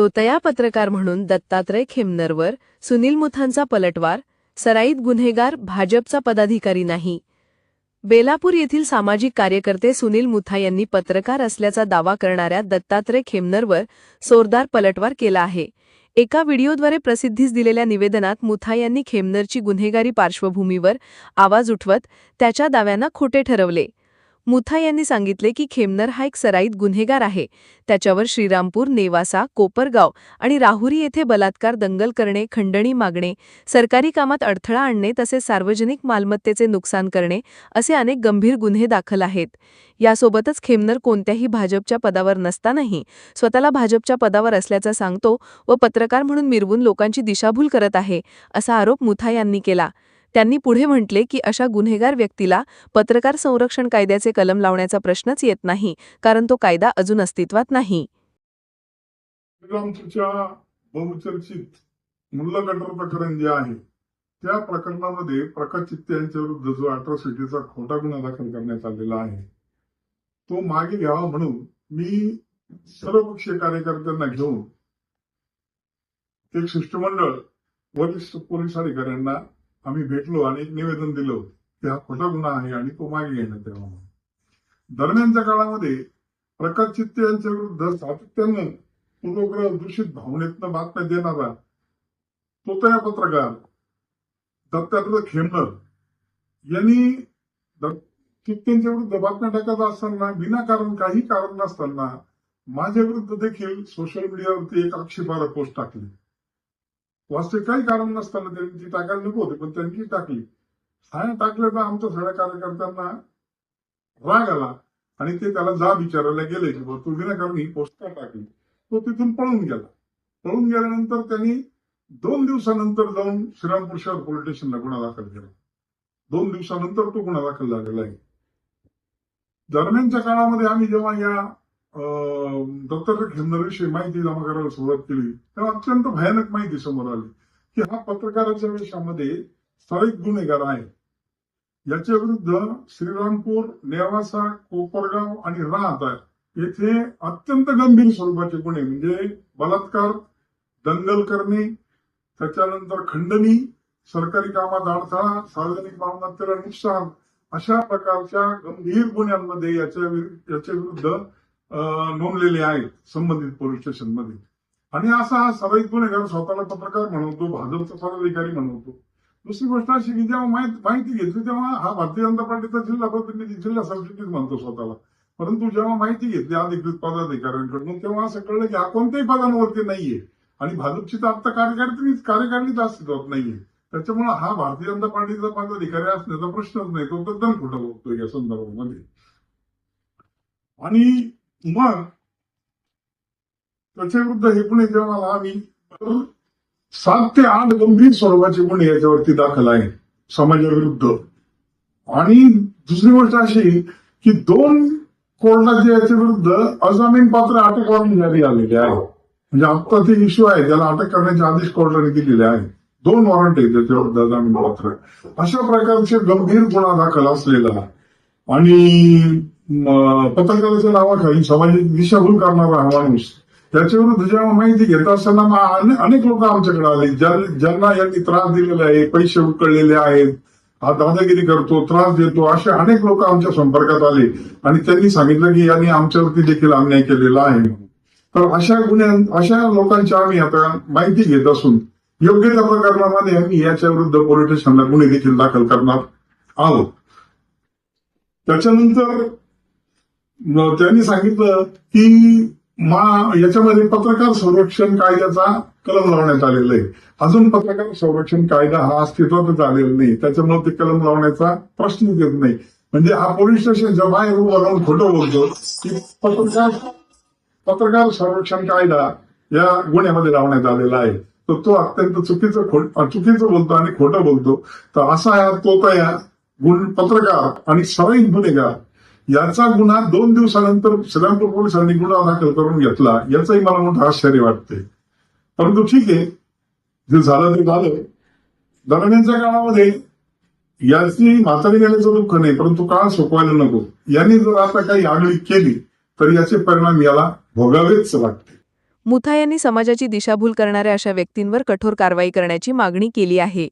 तोतया पत्रकार म्हणून दत्तात्रय खेमनरवर सुनील मुथांचा पलटवार सराईत गुन्हेगार भाजपचा पदाधिकारी नाही. बेलापूर येथील सामाजिक कार्यकर्ते सुनील मुथा यांनी पत्रकार असल्याचा दावा करणाऱ्या दत्तात्रय खेमनरवर जोरदार पलटवार केला आहे. एका व्हिडिओद्वारे प्रसिद्धीस दिलेल्या निवेदनात मुथा यांनी खेमनरची गुन्हेगारी पार्श्वभूमीवर आवाज उठवत त्याच्या दाव्यांना खोटे ठरवले. मुथा यांनी सांगितले की खेमनर हा एक सराईत गुन्हेगार आहे. त्याच्यावर श्रीरामपूर नेवासा कोपरगाव आणि राहुरी येथे बलात्कार दंगल करणे खंडणी मागणे सरकारी कामात अडथळा आणणे तसेच सार्वजनिक मालमत्तेचे नुकसान करणे असे अनेक गंभीर गुन्हे दाखल आहेत. यासोबतच खेमनर कोणत्याही भाजपच्या पदावर नसतानाही स्वतःला भाजपच्या पदावर असल्याचं सांगतो व पत्रकार म्हणून मिरवून लोकांची दिशाभूल करत आहे असा आरोप मुथा यांनी केला. त्यांनी पुढे म्हटले की अशा गुन्हेगार व्यक्तीला पत्रकार संरक्षण कायद्याचे कलम लावण्याचा प्रश्नच येत नाही कारण तो कायदा अजून अस्तित्वात नाही. बहुचर्चित मुल्ला गटर प्रकरण जे आहे त्या प्रकरणामध्ये प्रकाश चित्ते यांच्या विरुद्ध जो अट्रॉसिटीचा खोटा गुन्हा दाखल करण्यात आलेला आहे तो मागे घ्यावा म्हणून मी सर्वपक्षीय कार्यकर्त्यांना घेऊन एक शिष्टमंडळ वरिष्ठ पोलीस अधिकाऱ्यांना आम्ही भेटलो आणि एक निवेदन दिलं की हा खोटा गुन्हा आहे आणि तो मागे घेण्यात यावा दरम्यानच्या काळामध्ये प्रकाश चित्ते यांच्या विरुद्ध सातत्यानं पूर्वग्रह दूषित भावनेतनं बातम्या देणारा तोतया पत्रकार दत्तात्रय खेमनर यांनी द- चित्तेंच्या विरुद्ध बातम्या टाकत असताना विनाकारण काही कारण नसताना माझ्या विरुद्ध देखील सोशल मीडियावरती एक आक्षेपार्ह पोस्ट टाकली. वास्तविक काही कारण नसताना त्यांनी ती टाकायला नको होते पण त्यांनी टाकली. टाकली टाकलं तर आमच्या सगळ्या कार्यकर्त्यांना राग आला आणि ते त्याला जा विचारायला गेले की बुवा, तू विनाकारण ही पोस्ट का टाकली. तो तिथून पळून गेला. पळून गेल्यानंतर त्यांनी दोन दिवसानंतर जाऊन श्रीरामपूर शहर पोलीस स्टेशनला गुन्हा दाखल केला. दोन दिवसानंतर तो गुन्हा दाखल झालेला आहे. दरम्यानच्या काळामध्ये आम्ही जेव्हा या अं, घेणाऱ्याविषयी माहिती जमा करायला सुरुवात केली. तेव्हा अत्यंत भयानक माहिती समोर आली की हा पत्रकाराच्या वेशामध्ये स्थायिक गुन्हेगार आहे. याच्या विरुद्ध श्रीरामपूर नेवासा कोपरगाव आणि राहता येथे अत्यंत गंभीर स्वरूपाचे गुन्हे म्हणजे बलात्कार दंगल करणे त्याच्यानंतर खंडणी सरकारी कामात अडथळा सार्वजनिक मालमत्तेला नुकसान अशा प्रकारच्या गंभीर गुन्ह्यांमध्ये याच्या याच्या विरुद्ध नोंदलेले आहेत संबंधित पोलीस स्टेशनमध्ये आणि असा हा सराईत गुन्हेगार स्वतःला पत्रकार म्हणवतो भाजपचा पदाधिकारी म्हणवतो. दुसरी गोष्ट अशी की जेव्हा माहिती घेतली तेव्हा हा भारतीय जनता पार्टीचा जिल्हा प्रतिनिधी जिल्हा सरचिटणीस म्हणतो स्वतःला. परंतु जेव्हा माहिती घेतली अधिकृत पदाधिकाऱ्यांकडून तेव्हा असं कळलं की हा कोणत्याही पदांवरती नाहीये. आणि भाजपची तर आता कार्यकारिणी कार्यकारिणीच अस्तित्वात नाहीये. त्याच्यामुळे हा भारतीय जनता पार्टीचा पदाधिकारी असण्याचा प्रश्नच नाही तो तद्दन खोटं बोलतोय या संदर्भामध्ये. आणि मग त्याच्याविरुद्ध हे गुन्हे जेव्हा आम्ही सात ते आठ गंभीर स्वरूपाचे गुन्हे याच्यावरती दाखल आहे समाजाविरुद्ध. आणि दुसरी गोष्ट अशी की दोन कोर्टाचे याच्या विरुद्ध अजामीन पात्र अटक वॉरंट जारी आलेले आहे. म्हणजे आता ते इश्यू आहे ज्याला अटक करण्याचे आदेश कोर्टाने दिलेले आहे. दोन वॉरंट आहे त्याच्यावर अजामीन पात्र. अशा प्रकारचे गंभीर गुन्हा दाखल असलेला. आणि पत्रकाराच्या नावाखाली समाजाची दिशाभूल करणारा हा माणूस. त्याच्या विरुद्ध जेव्हा माहिती घेत असताना अनेक लोक आमच्याकडे आले. ज्या- ज्यांना यांनी त्रास दिलेला आहे पैसे उकळलेले आहेत हा दादागिरी करतो त्रास देतो असे अनेक लोक आमच्या संपर्कात आले. आणि त्यांनी सांगितलं की यांनी आमच्यावरती देखील अन्याय केलेला आहे तर अशा गुन्ह्या अशा लोकांची आम्ही आता माहिती घेत असून योग्य त्या प्रकरणामध्ये आम्ही याच्या विरुद्ध पोलीस स्टेशनला गुन्हे देखील दाखल करणार आहोत. त्याच्यानंतर त्यांनी सांगितलं की मा याच्यामध्ये पत्रकार संरक्षण कायद्याचा कलम लावण्यात आलेला आहे. अजून पत्रकार संरक्षण कायदा हा अस्तित्वातच आलेला नाही. त्याच्यामुळे ते कलम लावण्याचा प्रश्न येत नाही. म्हणजे हा पोलीस स्टेशनच्या बाहेर उभं राहून खोटं बोलतो की पत्रकार पत्रकार संरक्षण कायदा या गुन्ह्यामध्ये लावण्यात आलेला आहे. तर तो अत्यंत चुकीचं चुकीचं बोलतो आणि खोटं बोलतो. तर असा हा तोता या गुण पत्रकार आणि सराईत गुन्हेगार याचा गुन्हा दोन दिवसानंतर श्रीरामपूर पोलिसांनी गुन्हा दाखल करून घेतला याचंही मला मोठं आश्चर्य वाटते परंतु ठीक आहे जे झालं ते झालं. दरम्यानच्या काळामध्ये याची म्हातारी गेल्याचं दुःख नाही परंतु काळ सोपवायला नको. यांनी जर आता काही आगळी केली तर याचे परिणाम याला भोगावेच वाटते. मुथा यांनी समाजाची दिशाभूल करणाऱ्या अशा व्यक्तींवर कठोर कारवाई करण्याची मागणी केली आहे.